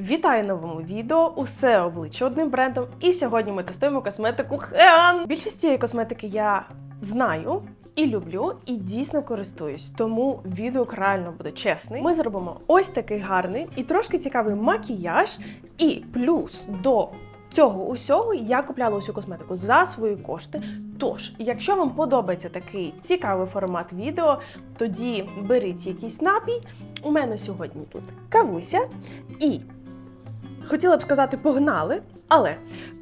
Вітаю новому відео. Усе обличчя одним брендом. І сьогодні ми тестуємо косметику Хеан. Більшість цієї косметики я знаю і люблю, і дійсно користуюсь. Тому відео реально буде чесний. Ми зробимо ось такий гарний і трошки цікавий макіяж. І плюс до цього усього я купляла усю косметику за свої кошти. Тож, якщо вам подобається такий цікавий формат відео, тоді беріть якийсь напій. У мене сьогодні тут кавуся і хотіла б сказати погнали, але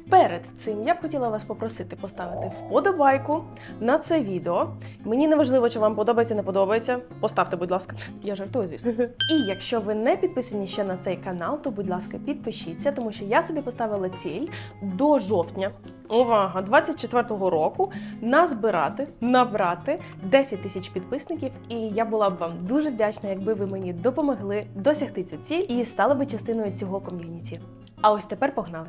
перед цим я б хотіла вас попросити поставити вподобайку на це відео. Мені не важливо, чи вам подобається, не подобається. Поставте, будь ласка. Я жартую, звісно. І якщо ви не підписані ще на цей канал, то будь ласка, підпишіться, тому що я собі поставила ціль до жовтня. Увага, 24-го року назбирати, набрати 10 тисяч підписників, і я була б вам дуже вдячна, якби ви мені допомогли досягти цю ціль і стали би частиною цього ком'юніті. А ось тепер погнали.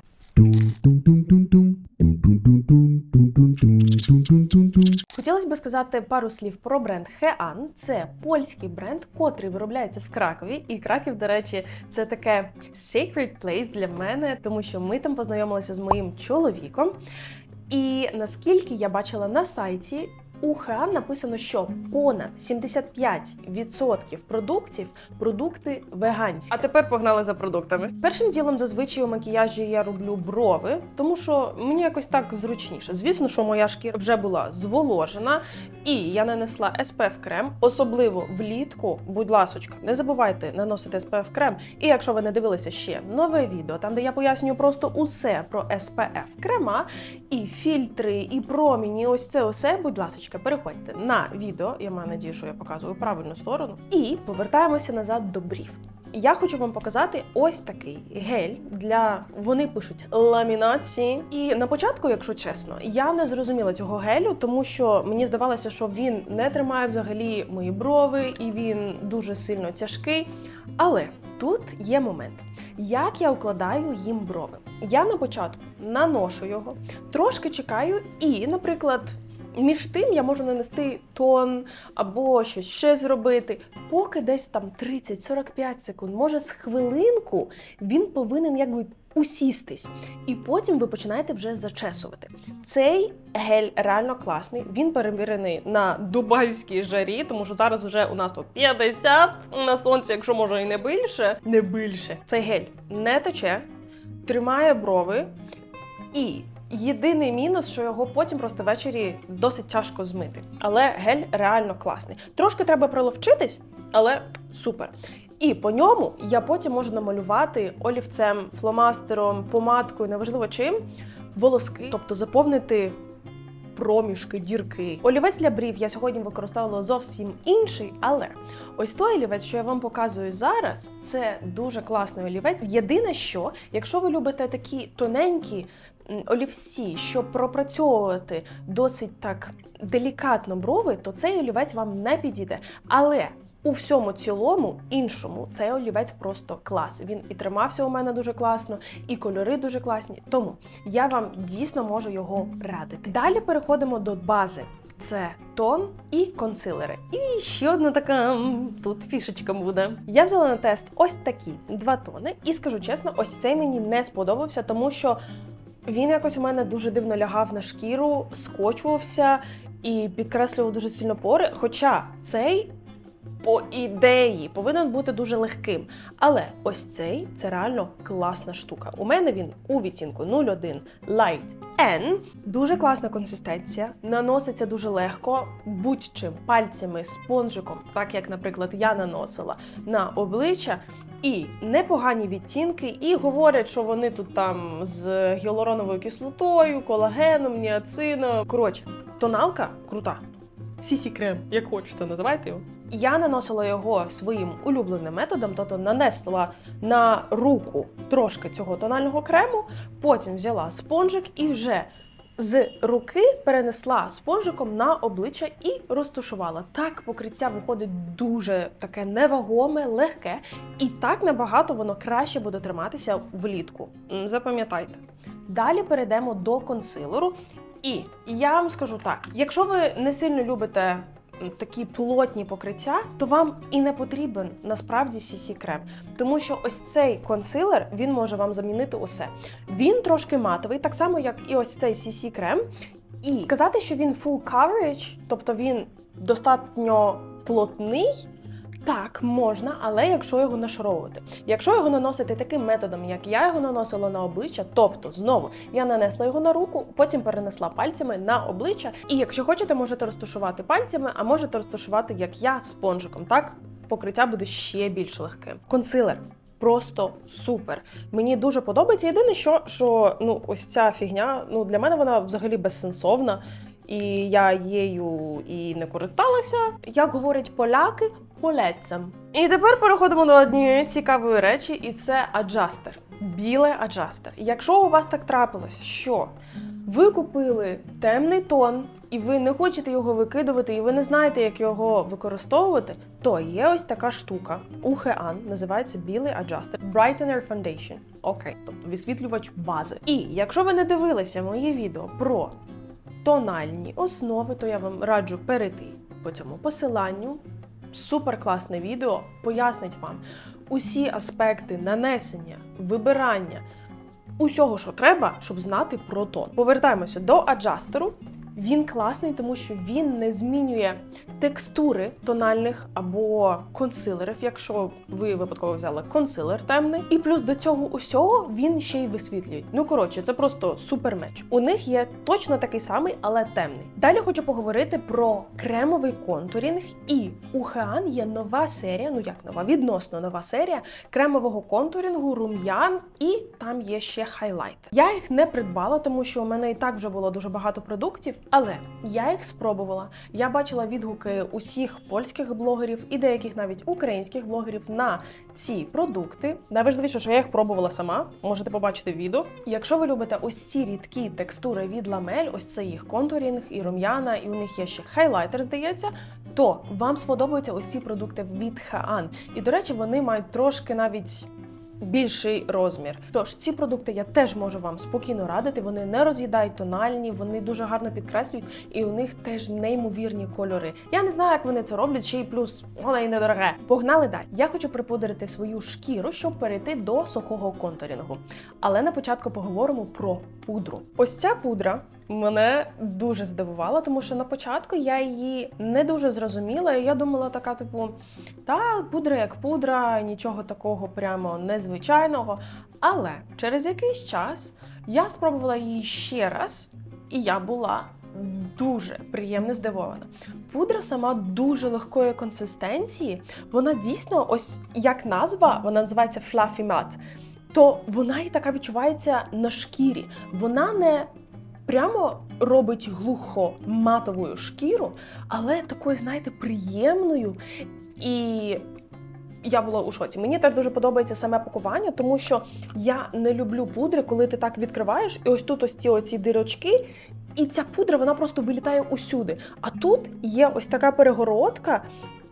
Хотілося б сказати пару слів про бренд Хеан. Це польський бренд, котрий виробляється в Кракові. І Краків, до речі, це таке sacred place для мене, тому що ми там познайомилися з моїм чоловіком. І наскільки я бачила на сайті, у Хеан написано, що понад 75% продуктів продукти веганські. А тепер погнали за продуктами. Першим ділом зазвичай у макіяжі я роблю брови, тому що мені якось так зручніше. Звісно, що моя шкіра вже була зволожена, і я нанесла SPF крем, особливо влітку. Будь ласочка, не забувайте наносити SPF крем. І якщо ви не дивилися ще нове відео, там де я пояснюю просто усе про SPF крема, і фільтри, і проміні, ось це усе, будь ласочка, переходьте на відео. Я маю надію, що я показую правильну сторону. І повертаємося назад до брів. Я хочу вам показати ось такий гель для вони пишуть ламінації. І на початку, якщо чесно, я не зрозуміла цього гелю, тому що мені здавалося, що він не тримає взагалі мої брови, і він дуже сильно тяжкий. Але тут є момент. Як я укладаю їм брови? Я на початку наношу його, трошки чекаю, і, наприклад, між тим я можу нанести тон або щось ще зробити. Поки десь там 30-45 секунд, може з хвилинку, він повинен якби усістись. І потім ви починаєте вже зачесувати. Цей гель реально класний. Він перевірений на дубайській жарі, тому що зараз вже у нас тут 50 на сонці, якщо може і не більше. Не більше. Цей гель не тече, тримає брови і. Єдиний мінус, що його потім просто ввечері досить тяжко змити. Але гель реально класний. Трошки треба приловчитись, але супер. І по ньому я потім можу намалювати олівцем, фломастером, помадкою, неважливо чим, волоски, тобто заповнити проміжки, дірки. Олівець для брів я сьогодні використовувала зовсім інший, але ось той олівець, що я вам показую зараз, це дуже класний олівець. Єдине, що якщо ви любите такі тоненькі олівці, щоб пропрацьовувати досить так делікатно брови, то цей олівець вам не підійде. Але у всьому цілому іншому цей олівець просто клас. Він і тримався у мене дуже класно, і кольори дуже класні. Тому я вам дійсно можу його радити. Далі переходимо до бази. Це тон і консилери. І ще одна така тут фішечка буде. Я взяла на тест ось такі два тони, і скажу чесно, ось цей мені не сподобався, тому що він якось у мене дуже дивно лягав на шкіру, скочувався і підкреслював дуже сильно пори. Хоча цей по ідеї повинен бути дуже легким. Але ось цей це реально класна штука. У мене він у відтінку 01 Light N. Дуже класна консистенція, наноситься дуже легко, будь-чим пальцями, спонжиком, так як, наприклад, я наносила на обличчя. І непогані відтінки, і говорять, що вони тут там з гіалуроновою кислотою, колагеном, ніацином. Коротше, тоналка крута. Сісі крем, як хочете, називайте його. Я наносила його своїм улюбленим методом, тобто нанесла на руку трошки цього тонального крему, потім взяла спонжик і вже з руки перенесла спонжиком на обличчя і розтушувала. Так покриття виходить дуже таке невагоме, легке, і так набагато воно краще буде триматися влітку. Запам'ятайте. Далі перейдемо до консилеру. І я вам скажу так: якщо ви не сильно любите такі плотні покриття, то вам і не потрібен насправді CC крем. Тому що ось цей консилер він може вам замінити усе. Він трошки матовий, так само як і ось цей CC крем. І сказати, що він full coverage, тобто він достатньо плотний. Так, можна, але якщо його нашаровувати. Якщо його наносити таким методом, як я його наносила на обличчя, тобто знову я нанесла його на руку, потім перенесла пальцями на обличчя. І якщо хочете, можете розташувати пальцями, а можете розташувати, як я, спонжиком. Так покриття буде ще більш легким. Консилер. Просто супер. Мені дуже подобається. Єдине, що, що ну, ось ця фігня, ну для мене вона взагалі безсенсовна, і я їю і не користалася. Як говорять поляки, полецям. І тепер переходимо до однієї цікавої речі, і це аджастер. Біле аджастер. Якщо у вас так трапилось, що ви купили темний тон, і ви не хочете його викидувати, і ви не знаєте, як його використовувати, то є ось така штука у Хеан, називається білий аджастер Brightener Foundation. Окей, тобто висвітлювач бази. І якщо ви не дивилися моє відео про тональні основи, то я вам раджу перейти по цьому посиланню. Супер класне відео пояснить вам усі аспекти нанесення, вибирання, усього, що треба, щоб знати про тон. Повертаємося до аджастеру. Він класний, тому що він не змінює текстури тональних або консилерів, якщо ви випадково взяли консилер темний. І плюс до цього усього він ще й висвітлює. Ну коротше, це просто супер меч. У них є точно такий самий, але темний. Далі хочу поговорити про кремовий контурінг. І у Хеан є нова серія, ну як нова, відносно нова серія кремового контурінгу, рум'ян, і там є ще хайлайтер. Я їх не придбала, тому що у мене і так вже було дуже багато продуктів, але я їх спробувала. Я бачила відгуки усіх польських блогерів і деяких навіть українських блогерів на ці продукти. Найважливіше, що я їх пробувала сама, можете побачити відео. Якщо ви любите ось ці рідкі текстури від ламель, ось це їх контурінг і рум'яна, і у них є ще хайлайтер, здається, то вам сподобаються ось ці продукти від Хаан. І до речі, вони мають трошки навіть. Більший розмір. Тож ці продукти я теж можу вам спокійно радити. Вони не роз'їдають тональні, вони дуже гарно підкреслюють, і у них теж неймовірні кольори. Я не знаю, як вони це роблять, ще й плюс вона і недороге. Погнали далі. Я хочу припудрити свою шкіру, щоб перейти до сухого контурінгу. Але на початку поговоримо про пудру. Ось ця пудра мене дуже здивувала, тому що на початку я її не дуже зрозуміла. І я думала, така, типу, та пудра як пудра, нічого такого прямо незвичайного. Але через якийсь час я спробувала її ще раз, і я була дуже приємно здивована. Пудра сама дуже легкої консистенції. Вона дійсно, ось як назва, вона називається Fluffy Matte, то вона і така відчувається на шкірі. Вона не прямо робить глухо матовою шкіру, але такою, знаєте, приємною. І я була у шоці. Мені теж дуже подобається саме пакування, тому що я не люблю пудри, коли ти так відкриваєш, і ось тут ось ці оці дирочки. І ця пудра вона просто вилітає усюди. А тут є ось така перегородка,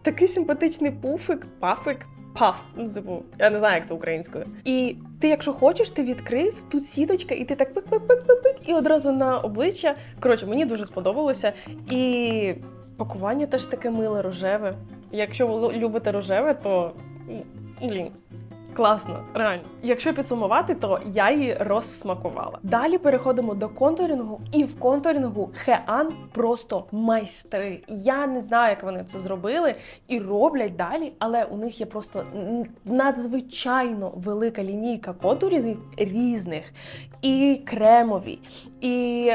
такий симпатичний пуфик, пафик, паф. Ну, типу, я не знаю, як це українською. І ти, якщо хочеш, ти відкрив тут сіточка, і ти так пик-пик-пик-пик-пик, і одразу на обличчя. Коротше, мені дуже сподобалося. І пакування теж таке миле, рожеве. Якщо ви любите рожеве, то блін. Класно, реально. Якщо підсумувати, то я її розсмакувала. Далі переходимо до контурінгу, і в контурінгу Хеан просто майстри. Я не знаю, як вони це зробили і роблять далі, але у них є просто надзвичайно велика лінійка контурів різних, і кремові, і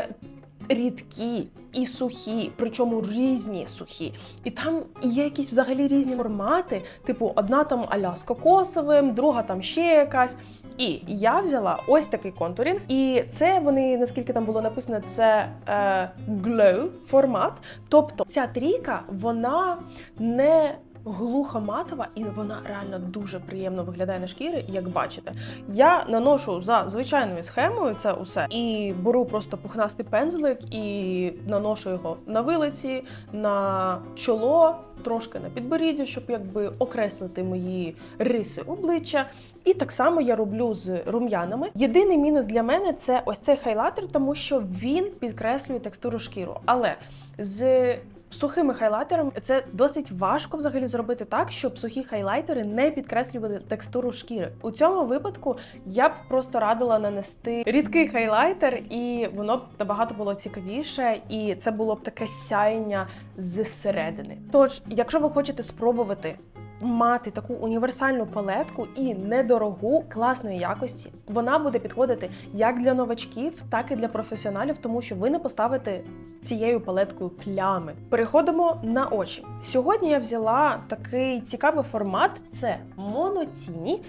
рідкі і сухі, причому різні сухі. І там є якісь взагалі різні формати, типу одна там аля з кокосовим, друга там ще якась. І я взяла ось такий контурінг, і це вони, наскільки там було написано, це е, glow формат. Тобто ця трійка, вона не глухоматова, і вона реально дуже приємно виглядає на шкірі, як бачите. Я наношу за звичайною схемою це усе і беру просто пухнастий пензлик і наношу його на вилиці, на чоло, трошки на підборіддя, щоб якби окреслити мої риси обличчя. І так само я роблю з рум'янами. Єдиний мінус для мене це ось цей хайлайтер, тому що він підкреслює текстуру шкіру. Але з сухими хайлайтерами це досить важко взагалі зробити так, щоб сухі хайлайтери не підкреслювали текстуру шкіри. У цьому випадку я б просто радила нанести рідкий хайлайтер, і воно б набагато було цікавіше, і це було б таке сяєння зсередини. Тож, якщо ви хочете спробувати мати таку універсальну палетку і недорогу класної якості, вона буде підходити як для новачків, так і для професіоналів, тому що ви не поставите цією палеткою плями. Переходимо на очі. Сьогодні я взяла такий цікавий формат: це монотіні,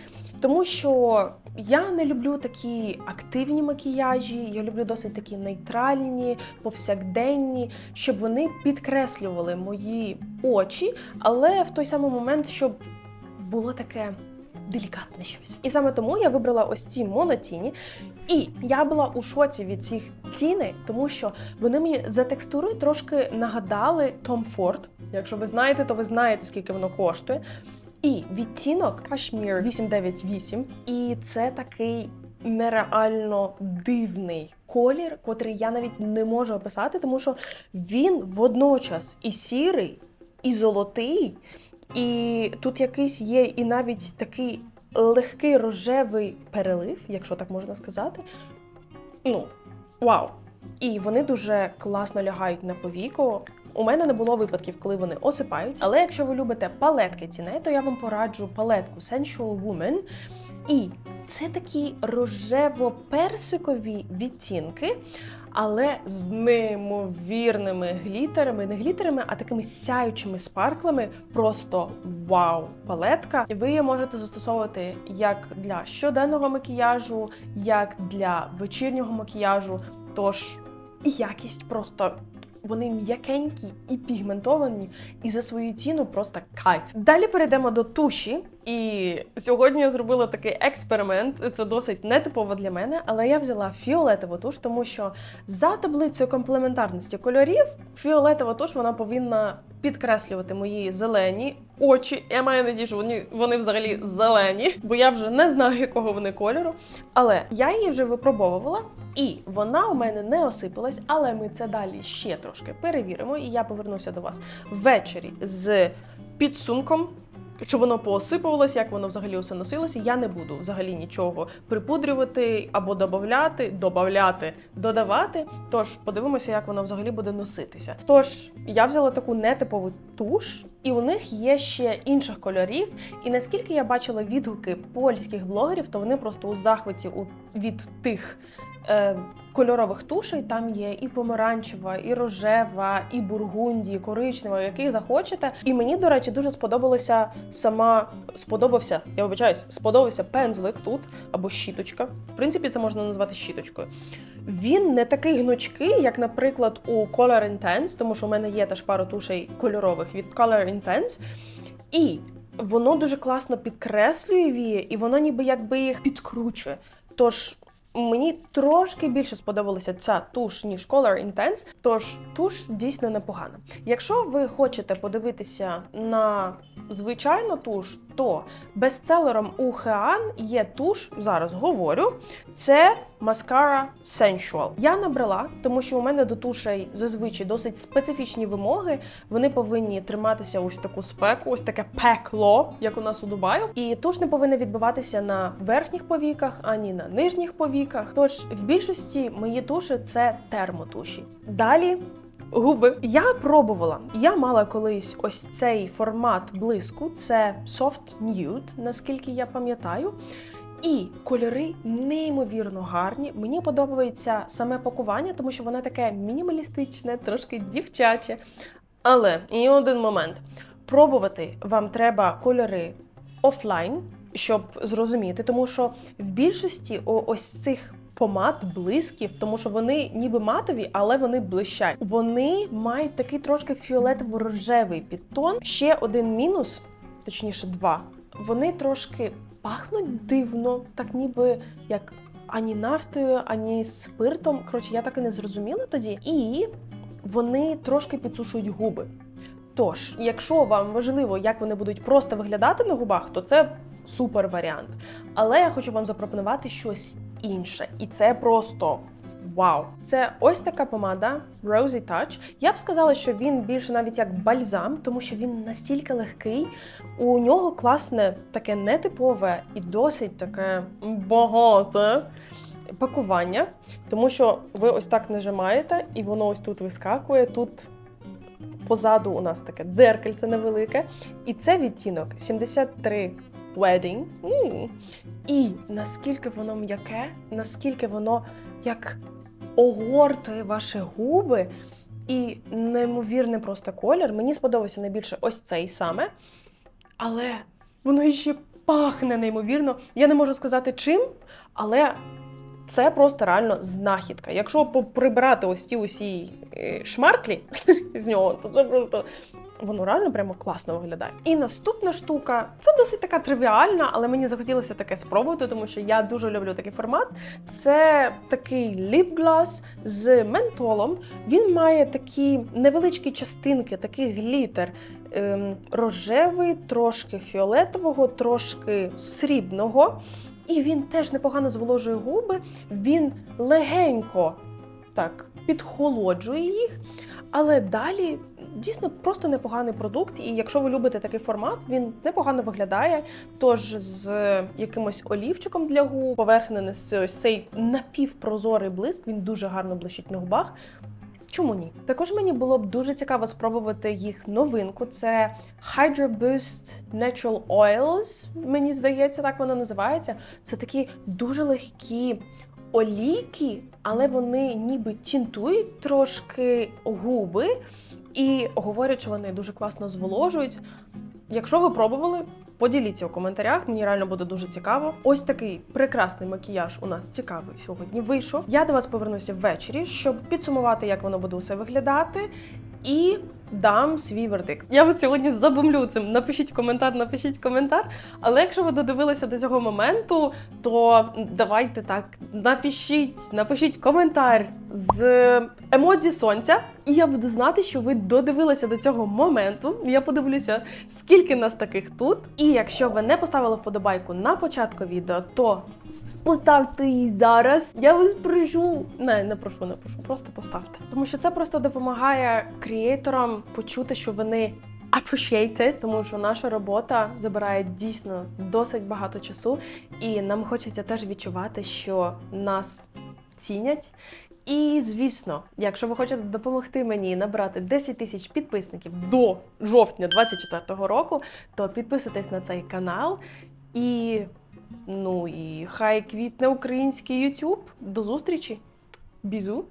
тому що я не люблю такі активні макіяжі, я люблю досить такі нейтральні, повсякденні, щоб вони підкреслювали мої очі, але в той самий момент, щоб було таке. Делікатне щось. І саме тому я вибрала ось ці монотіні. І я була у шоці від цих тіней, тому що вони мені за текстурою трошки нагадали Tom Ford. Якщо ви знаєте, то ви знаєте, скільки воно коштує. І відтінок Kashmir 898. І це такий нереально дивний колір, котрий я навіть не можу описати, тому що він водночас і сірий, і золотий, і тут якийсь є і навіть такий легкий рожевий перелив, якщо так можна сказати. Ну, вау! І вони дуже класно лягають на повіку. У мене не було випадків, коли вони осипаються. Але якщо ви любите палетки тіней, то я вам пораджу палетку Sensual Woman. І це такі рожево-персикові відтінки, але з неймовірними глітерами, не глітерами, а такими сяючими спарклами. Просто вау! Палетка. І ви її можете застосовувати як для щоденного макіяжу, як для вечірнього макіяжу. Тож якість просто. Вони м'якенькі і пігментовані, і за свою ціну просто кайф. Далі перейдемо до туші. І сьогодні я зробила такий експеримент. Це досить нетипово для мене, але я взяла фіолетову туш, тому що за таблицею комплементарності кольорів фіолетова туш вона повинна підкреслювати мої зелені очі. Я маю надію, що вони, вони взагалі зелені, бо я вже не знаю, якого вони кольору. Але я її вже випробовувала. І вона у мене не осипалась, але ми це далі ще трошки перевіримо. І я повернуся до вас ввечері з підсумком. Чи воно поосипувалось, як воно взагалі усе носилося, я не буду взагалі нічого припудрювати або додавати, додавати, додавати. Тож подивимося, як воно взагалі буде носитися. Тож я взяла таку нетипову туш, і у них є ще інших кольорів. І наскільки я бачила відгуки польських блогерів, то вони просто у захваті від тих. Кольорових тушей там є і помаранчева, і рожева, і бургунді, і коричнева, який захочете. І мені, до речі, дуже сподобалася сама сподобався, я вибачаюсь, сподобався пензлик тут або щіточка. В принципі, це можна назвати щіточкою. Він не такий гнучкий, як, наприклад, у Color Intense, тому що у мене є теж пару тушей кольорових від Color Intense. І воно дуже класно підкреслює вії, і воно ніби якби їх підкручує. Тож мені трошки більше сподобалася ця туш, ніж Color Intense, тож туш дійсно непогана. Якщо ви хочете подивитися на звичайну туш, то бестселером у Хеан є туш, зараз говорю, це маскара Sensual. Я набрала, тому що у мене до тушей зазвичай досить специфічні вимоги. Вони повинні триматися ось таку спеку, ось таке пекло, як у нас у Дубаю. І туш не повинна відбиватися на верхніх повіках, ані на нижніх повіках. Тож в більшості мої туші це термотуші. Далі Губи я пробувала. Я мала колись ось цей формат блиску. Це Soft Nude, наскільки я пам'ятаю. І кольори неймовірно гарні. Мені подобається саме пакування, тому що воно таке мінімалістичне, трошки дівчаче. Але і один момент: пробувати вам треба кольори офлайн, щоб зрозуміти, тому що в більшості ось цих помад блисків, тому що вони ніби матові, але вони блищать. Вони мають такий трошки фіолетово-рожевий підтон. Ще один мінус, точніше, два. Вони трошки пахнуть дивно, так ніби як ані нафтою, ані спиртом. Коротше, я так і не зрозуміла тоді. І вони трошки підсушують губи. Тож, якщо вам важливо, як вони будуть просто виглядати на губах, то це супер варіант. Але я хочу вам запропонувати щось інше, і це просто вау! Це ось така помада Rosy Touch. Я б сказала, що він більше навіть як бальзам, тому що він настільки легкий. У нього класне, таке нетипове і досить таке багате пакування, тому що ви ось так нажимаєте, і воно ось тут вискакує. Тут позаду у нас таке дзеркальце невелике. І це відтінок 73 Wedding. М. І наскільки воно м'яке, наскільки воно як огортує ваші губи. І неймовірний просто колір. Мені сподобався найбільше ось цей саме. Але воно ще пахне неймовірно. Я не можу сказати чим, але це просто реально знахідка. Якщо прибирати ось ті усі е, шмарклі з нього, то це просто. Воно реально прямо класно виглядає. І наступна штука це досить така тривіальна, але мені захотілося таке спробувати, тому що я дуже люблю такий формат. Це такий ліп-глас з ментолом. Він має такі невеличкі частинки, такий глітер ем, рожевий, трошки фіолетового, трошки срібного. І він теж непогано зволожує губи. Він легенько так підхолоджує їх. Але далі дійсно просто непоганий продукт. І якщо ви любите такий формат, він непогано виглядає. Тож з якимось олівчиком для губ, поверхнений ось цей напівпрозорий блиск, він дуже гарно блищить на губах. Чому ні? Також мені було б дуже цікаво спробувати їх новинку. Це Hydra Boost Natural Oils, мені здається, так воно називається. Це такі дуже легкі олійки, але вони ніби тінтують трошки губи і говорять, що вони дуже класно зволожують. Якщо ви пробували, поділіться у коментарях, мені реально буде дуже цікаво. Ось такий прекрасний макіяж у нас цікавий сьогодні вийшов. Я до вас повернуся ввечері, щоб підсумувати, як воно буде усе виглядати, і дам свій вердикт. Я вас сьогодні забомлю цим. Напишіть коментар, напишіть коментар. Але якщо ви додивилися до цього моменту, то давайте так напишіть, напишіть коментар з емодзі сонця, і я буду знати, що ви додивилися до цього моменту. Я подивлюся, скільки нас таких тут. І якщо ви не поставили вподобайку на початку відео, то Поставте її зараз. Я вас прошу. Не, не прошу, не прошу. Просто поставте. Тому що це просто допомагає креаторам почути, що вони appreciate it, тому що наша робота забирає дійсно досить багато часу, і нам хочеться теж відчувати, що нас цінять. І звісно, якщо ви хочете допомогти мені набрати 10 тисяч підписників до жовтня 2024 року, то підписуйтесь на цей канал і. Ну і хай квітне український YouTube. До зустрічі. Бізу.